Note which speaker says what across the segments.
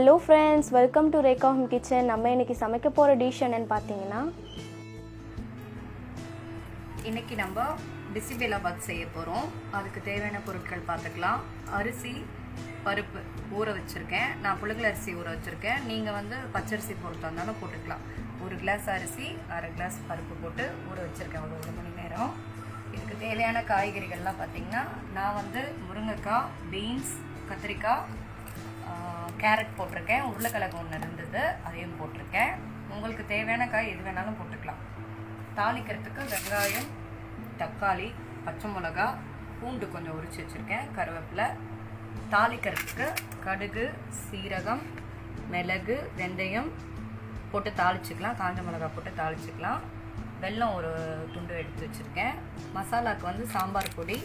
Speaker 1: Hello friends welcome to Rekha home kitchen நம்ம இன்னைக்கு சமைக்க போகிற டிஷ் என்னன்னு பார்த்தீங்கன்னா
Speaker 2: இன்றைக்கி நம்ம பிசிபெலாபாத் செய்ய போகிறோம் அதுக்கு தேவையான பொருட்கள் பார்த்துக்கலாம். அரிசி பருப்பு ஊற வச்சுருக்கேன். நான் புழுங்கல் அரிசி ஊற வச்சுருக்கேன். நீங்கள் வந்து பச்சரிசி பொறுத்தா இருந்தாலும் போட்டுக்கலாம். ஒரு கிளாஸ் அரிசி அரை கிளாஸ் பருப்பு போட்டு ஊற வச்சுருக்கேன். ஒரு ஒரு மணி நேரம். இதுக்கு தேவையான காய்கறிகள்லாம் பார்த்தீங்கன்னா நான் வந்து முருங்கைக்காய் பீன்ஸ் கத்திரிக்காய் கேரட் போட்டிருக்கேன் உருளைக்கிழங்கு ஒன்று இருந்தது அதையும் போட்டிருக்கேன். உங்களுக்கு தேவையான காய் எது வேணாலும் போட்டுக்கலாம். தாளிக்கிறதுக்கு வெங்காயம் தக்காளி பச்சை மிளகா பூண்டு கொஞ்சம் உரிச்சு வச்சுருக்கேன் கருவேப்பிலை. தாளிக்கிறதுக்கு கடுகு சீரகம் மிளகு வெந்தயம் போட்டு தாளிச்சுக்கலாம் காஞ்ச மிளகா போட்டு தாளிச்சுக்கலாம். வெல்லம் ஒரு துண்டு எடுத்து வச்சுருக்கேன். மசாலாவுக்கு வந்து சாம்பார் பொடி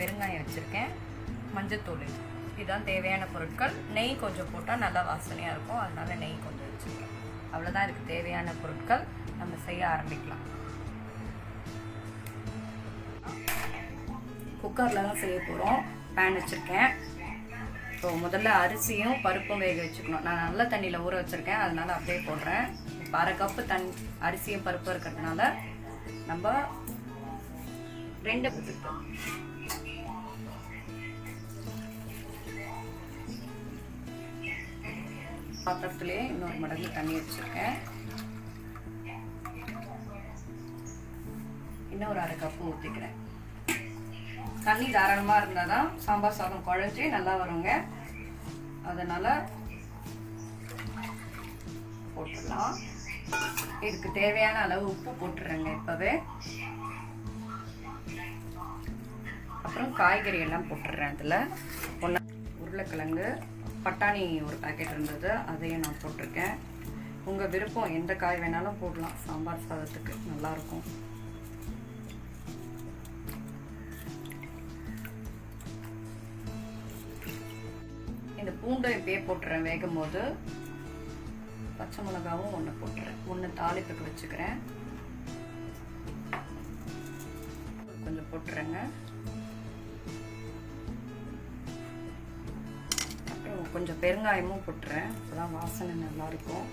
Speaker 2: பெருங்காயம் வச்சுருக்கேன். மஞ்சத்தூள் இதுதான் தேவையான பொருட்கள். நெய் கொஞ்சம் போட்டால் நல்லா வாசனையாக இருக்கும். அதனால் நெய் கொஞ்சம் வச்சுருக்கேன் அவ்வளோதான் இதுக்கு தேவையான பொருட்கள். நம்ம செய்ய ஆரம்பிக்கலாம். குக்கரில் தான் செய்ய போகிறோம் பேன் வச்சுருக்கேன். ஸோ முதல்ல அரிசியும் பருப்பும் வேக வச்சுக்கணும். நான் நல்ல தண்ணியில் ஊற வச்சுருக்கேன். அதனால அப்படியே போடுறேன். இப்போ அரை கப்பு தண் அரிசியும் பருப்பும் இருக்கிறதுனால நம்ம ரெண்டு வச்சுருக்கோம் பாத்திரத்துலேயே இன்னொரு மடங்கு தண்ணி வச்சுருக்கேன். இன்னும் ஒரு அரை கப்பு ஊற்றிக்கிறேன் தண்ணி தாராளமாக இருந்தால் தான் சாம்பார் சாதம் குழஞ்சி நல்லா வருங்க. அதனால் போட்டுடலாம். இதுக்கு தேவையான அளவு உப்பு போட்டுறேங்க இப்போவே. அப்புறம் காய்கறி எல்லாம் போட்டுடுறேன் அதில். ஒன்றா உருளைக்கிழங்கு பட்டாணி ஒரு பாக்கெட் இருந்தது அதையும் நான் போட்டிருக்கேன். உங்கள் விருப்பம் எந்த காய் வேணாலும் போடலாம். சாம்பார் சாதத்துக்கு நல்லாயிருக்கும். இந்த பூண்டை இப்பயே போட்டுறேன். வேகும் போது பச்சை மிளகாவும் ஒன்று போட்டுறேன். ஒன்று தாளிப்புக்கு வச்சுக்கிறேன். கொஞ்சம் போட்டுறேங்க. கொஞ்சம் பெருங்காயமும் போட்டுறேன் அப்போதான் வாசனை நல்லா இருக்கும்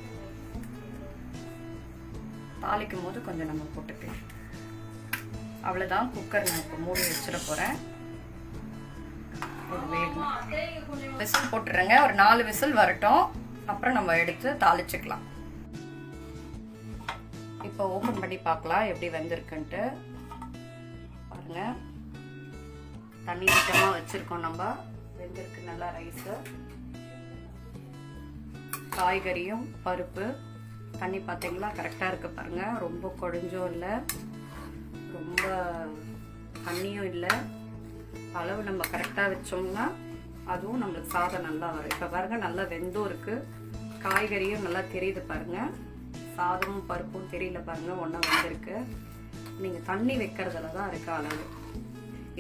Speaker 2: தாளிக்கும் போது கொஞ்சம் நம்ம போட்டுக்கலாம் அவ்வளோதான் குக்கர் நான் இப்போ மூடி வச்சிட போகிறேன் ஒரு வேகும் விசில் போட்டுறேங்க. ஒரு நாலு விசில் வரட்டும். அப்புறம் நம்ம எடுத்து தாளிச்சுக்கலாம். இப்போ ஓப்பன் பண்ணி பார்க்கலாம். எப்படி வெந்திருக்குன்ட்டு. பாருங்க. தண்ணி விட்டமாக வச்சுருக்கோம் நம்ம. வெந்திருக்கு நல்லா ரைஸு காய்கறியும் பருப்பு. தண்ணி பார்த்தீங்களா கரெக்டாக இருக்குது பாருங்கள் ரொம்ப குழஞ்சும் இல்லை. ரொம்ப தண்ணியும் இல்லை. அளவு நம்ம கரெக்டாக வச்சோம்னா அதுவும் நம்மளுக்கு சாதம் நல்லா வரும். இப்போ பாருங்கள் நல்லா வெந்தும் இருக்குது காய்கறியும் நல்லா தெரியுது பாருங்கள் சாதமும் பருப்பும் தெரியல பாருங்கள் ஒன்றா வந்திருக்கு. நீங்கள் தண்ணி வைக்கிறதுல தான் இருக்குது அளவு.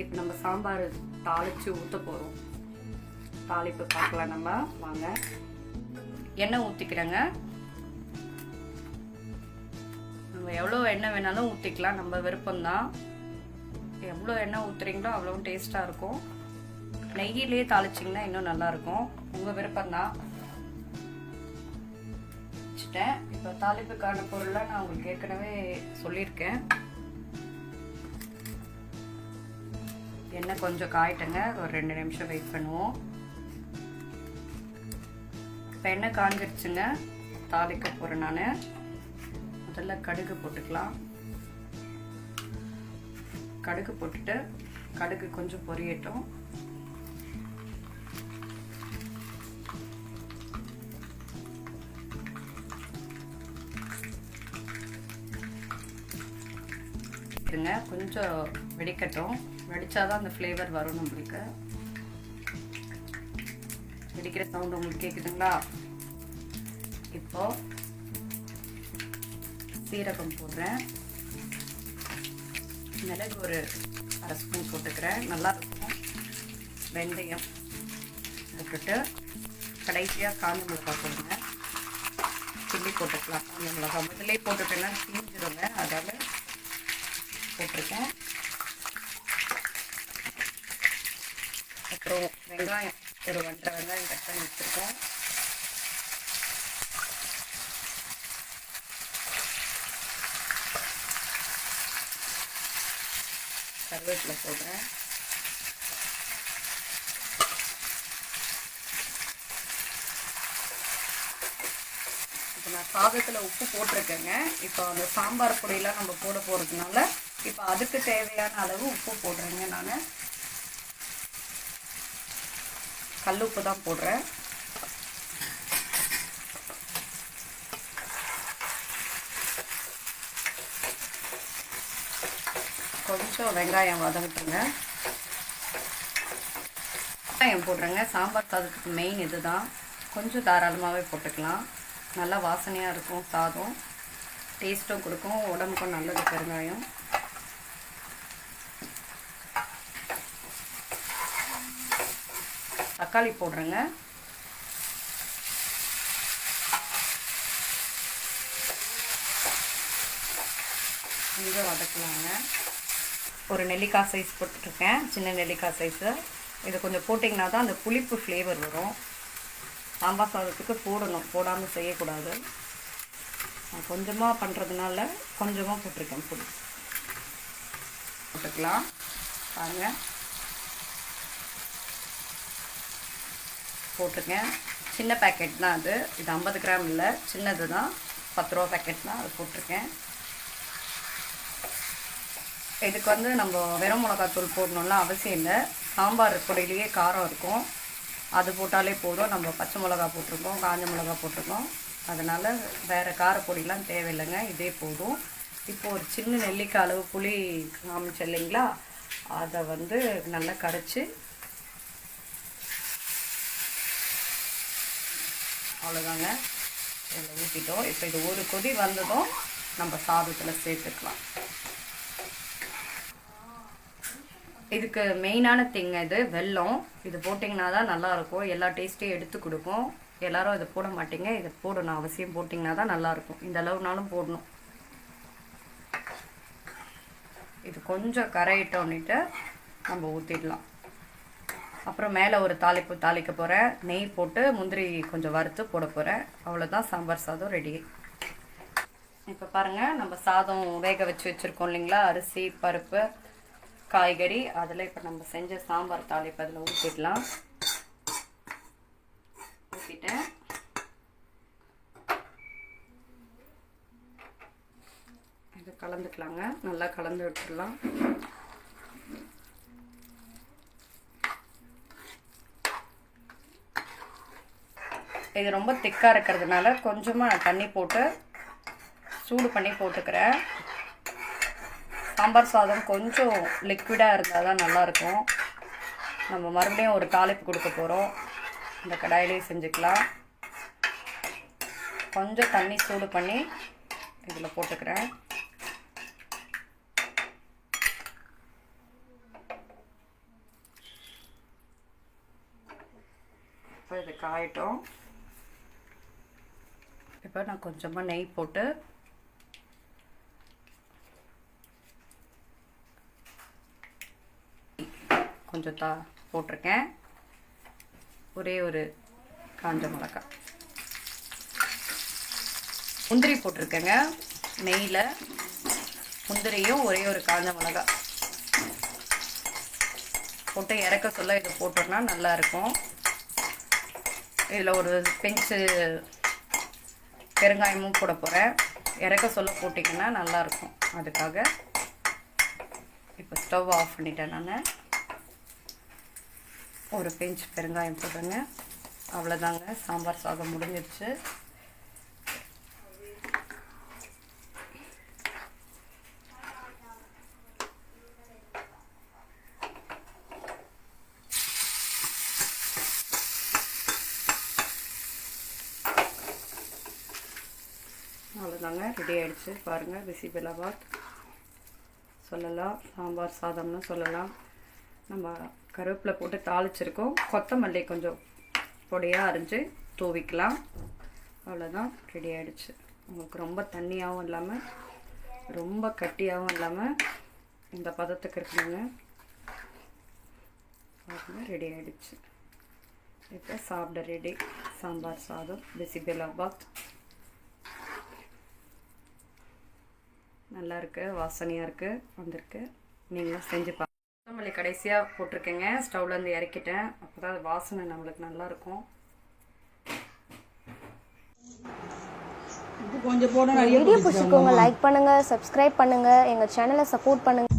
Speaker 2: இப்போ நம்ம சாம்பார் தாளித்து ஊற்ற போகிறோம் தாளிப்பு பார்க்கலாம் நம்ம. வாங்க. எண்ணெய் ஊற்றிக்கிறேங்க நம்ம எவ்வளோ எண்ணெய் வேணாலும் ஊற்றிக்கலாம் நம்ம விருப்பம்தான். எவ்வளோ எண்ணெய் ஊற்றுறீங்களோ அவ்வளோ டேஸ்ட்டாக இருக்கும். நெய்யிலே தாளிச்சிங்கன்னா இன்னும் நல்லாயிருக்கும். உங்கள் விருப்பம்தான். வச்சுட்டேன். இப்போ தாளிப்புக்கான பொருள்லாம் நான் உங்களுக்கு ஏற்கனவே சொல்லியிருக்கேன். எண்ணெய் கொஞ்சம் காயிட்டுங்க. ஒரு ரெண்டு நிமிஷம் வெயிட் பண்ணுவோம். இப்போ எண்ணெய் காஞ்சிருச்சுங்க. தாளிக்க போகிறேன் நான். முதல்ல கடுகு போட்டுக்கலாம். கடுகு போட்டுட்டு கடுகு கொஞ்சம் பொரியட்டும். இருங்க கொஞ்சம் வெடிக்கட்டும். வெடிச்சாதான் அந்த ஃப்ளேவர் வரும் நம்மளுக்கு. வெடிக்கிற சவுண்ட் உங்களுக்கு கேட்குதுங்களா இப்போ சீரகம் போடுறேன். மிளகு ஒரு அரை ஸ்பூன் போட்டுக்கிறேன். நல்லா இருக்கும். வெந்தயம் போட்டுட்டு கடைசியாக காஞ்ச மிளகா போடுங்க. சில்லி போட்டுக்கலாம். காஞ்ச மிளகா. முதலே போட்டுட்டேன்னா தீஞ்சிருங்க. அதால் போட்டிருக்கேன். அப்புறம் வெங்காயம். ஒரு ஒன்றரை வெங்காயம் கட் பண்ணி வச்சுருக்கேன். கருவேப்பிலை போடுறேன். இப்போ நான் சாதத்தில் உப்பு போட்டிருக்கேங்க. இப்போ அந்த சாம்பார் பொடியெலாம் நம்ம போட போகிறதுனால இப்போ அதுக்கு தேவையான அளவு உப்பு போடுறேங்க நான். கல் உப்பு தான் போடுறேன். கொஞ்சம் வெங்காயம் வதங்கட்டுங்க வெங்காயம் போடுறேங்க. சாம்பார் சாதத்துக்கு மெயின் இதுதான். கொஞ்சம் தாராளமாகவே போட்டுக்கலாம். நல்லா வாசனையாக இருக்கும் சாதம். டேஸ்ட்டும் கொடுக்கும். உடம்புக்கும் நல்லது பெருங்காயம். தக்காளி போடுறேங்க. கொஞ்சம் வதக்கலாங்க. ஒரு நெல்லிக்காய் சைஸ் போட்டுருக்கேன் சின்ன நெல்லிக்காய் சைஸு இது கொஞ்சம் போட்டிங்கன்னா தான் அந்த புளிப்பு ஃப்ளேவர் வரும். சாம்பார் சாதத்துக்கு போடணும். போடாமல் செய்யக்கூடாது. நான் கொஞ்சமாக பண்ணுறதுனால கொஞ்சமாக போட்டிருக்கேன் புளி. போட்டுக்கலாம். பாருங்க. போட்டிருக்கேன். சின்ன பேக்கெட் தான் அது. இது ஐம்பது கிராம் இல்லை. சின்னது தான் பத்து ரூபா பேக்கெட் தான். அது போட்டிருக்கேன். இதுக்கு வந்து நம்ம வெறும் மிளகாத்தூள் போடணும்லாம் அவசியம் இல்லை. சாம்பார் பொடியிலேயே காரம் இருக்கும். அது போட்டாலே போதும். நம்ம பச்சை மிளகா போட்டிருக்கோம் காஞ்ச மிளகா போட்டிருக்கோம். அதனால் வேறு காரப்பொடிலாம் தேவையில்லைங்க. இதே போதும். இப்போ ஒரு சின்ன நெல்லிக்காய் அளவு புளி காமிச்சு இல்லைங்களா? அதை வந்து நல்லா கரைச்சி அவ்வளோதாங்க. இதில் ஊற்றிட்டோம் இப்போ இது ஒரு கொதி வந்ததும் நம்ம சாதத்தில் சேர்த்துக்கலாம். இதுக்கு மெயினான திங் இது வெல்லம். இது போட்டிங்கன்னா தான் நல்லாயிருக்கும். எல்லா டேஸ்ட்டையும் எடுத்து கொடுக்கும். எல்லாரும் இதை போட மாட்டீங்க. இதை போடணும். அவசியம் போட்டிங்கன்னா தான் நல்லாயிருக்கும். இந்த அளவுனாலும் போடணும். இது கொஞ்சம் கரையிட்டோன்னிட்டு நம்ம ஊற்றிடலாம் அப்புறம் மேலே ஒரு தாளிப்பு தாளிக்க போகிறேன் நெய் போட்டு முந்திரி கொஞ்சம் வறுத்து போட போகிறேன் அவ்வளோதான் சாம்பார் சாதம் ரெடி இப்போ பாருங்கள் நம்ம சாதம் வேக வச்சு வச்சுருக்கோம் இல்லைங்களா? அரிசி பருப்பு காய்கறி அதில் இப்போ நம்ம செஞ்ச சாம்பார் தாளிப்பு அதில் ஊற்றிடலாம் ஊற்றிட்டேன் இது கலந்துக்கலாங்க. நல்லா கலந்து விட்டுடலாம் இது ரொம்ப திக்காக இருக்கிறதுனால கொஞ்சமாக நான் தண்ணி போட்டு சூடு பண்ணி போட்டுக்கிறேன். சாம்பார் சாதம் கொஞ்சம் லிக்விடாக இருந்தால் தான் நல்லாயிருக்கும். நம்ம மறுபடியும் ஒரு தாளிப்பு கொடுக்க போகிறோம் இந்த கடாயிலே செஞ்சுக்கலாம். கொஞ்சம் தண்ணி சூடு பண்ணி இதில் போட்டுக்கிறேன். இப்போ இது காயட்டும். இப்போ நான் கொஞ்சமாக நெய் போட்டு கொஞ்சம் தா போட்டிருக்கேன். ஒரே ஒரு காஞ்ச மிளகாய் முந்திரி போட்டிருக்கேங்க. நெய்யில் முந்திரியும் ஒரே ஒரு காஞ்ச மிளகாய் போட்டு இறக்க சொல்ல இதை போட்டோம்னா நல்லாயிருக்கும் இதில் ஒரு பெஞ்சு பெருங்காயமும் போட போகிறேன் இறக்க சொல்ல போட்டிங்கன்னா நல்லாயிருக்கும் அதுக்காக இப்போ ஸ்டவ் ஆஃப் பண்ணிட்டேன் நான். ஒரு பிஞ்ச் பெருங்காயம் போடுங்க. அவ்வளோதாங்க சாம்பார் சாதம் முடிஞ்சிருச்சு. அவ்வளோதாங்க ரெடி ஆகிடுச்சு பாருங்கள் பிசிபெலாபாத் சொல்லலாம். சாம்பார் சாதம்னு சொல்லலாம். நம்ம கருவேப்பிலை போட்டு தாளிச்சிருக்கோம். கொத்தமல்லி கொஞ்சம் பொடியாக அரிஞ்சு தூவிக்கலாம். அவ்வளோதான் ரெடி ஆகிடுச்சு உங்களுக்கு ரொம்ப தண்ணியாகவும் இல்லாமல் ரொம்ப கட்டியாகவும் இல்லாமல் இந்த பதத்துக்கு இருக்கணுங்க. பாருங்க ரெடி ஆகிடுச்சு இப்போ சாப்பிட ரெடி சாம்பார் சாதம் பிசிபெலாபாத் நல்லா இருக்கு வாசனையாக இருக்குது வந்திருக்கு. நீங்களும் செஞ்சு பா கொத்தமல்லி கடைசியாக போட்டிருக்கேங்க. ஸ்டவ்லேருந்து இறக்கிட்டேன். அப்போ தான் வாசனை நம்மளுக்கு நல்லா இருக்கும்.
Speaker 3: உப்பு கொஞ்சம் போட நிறைய
Speaker 1: வீடியோ பிடிச்சிக்கோங்க லைக் பண்ணுங்க சப்ஸ்கிரைப் பண்ணுங்க எங்க சேனலை சப்போர்ட் பண்ணுங்க.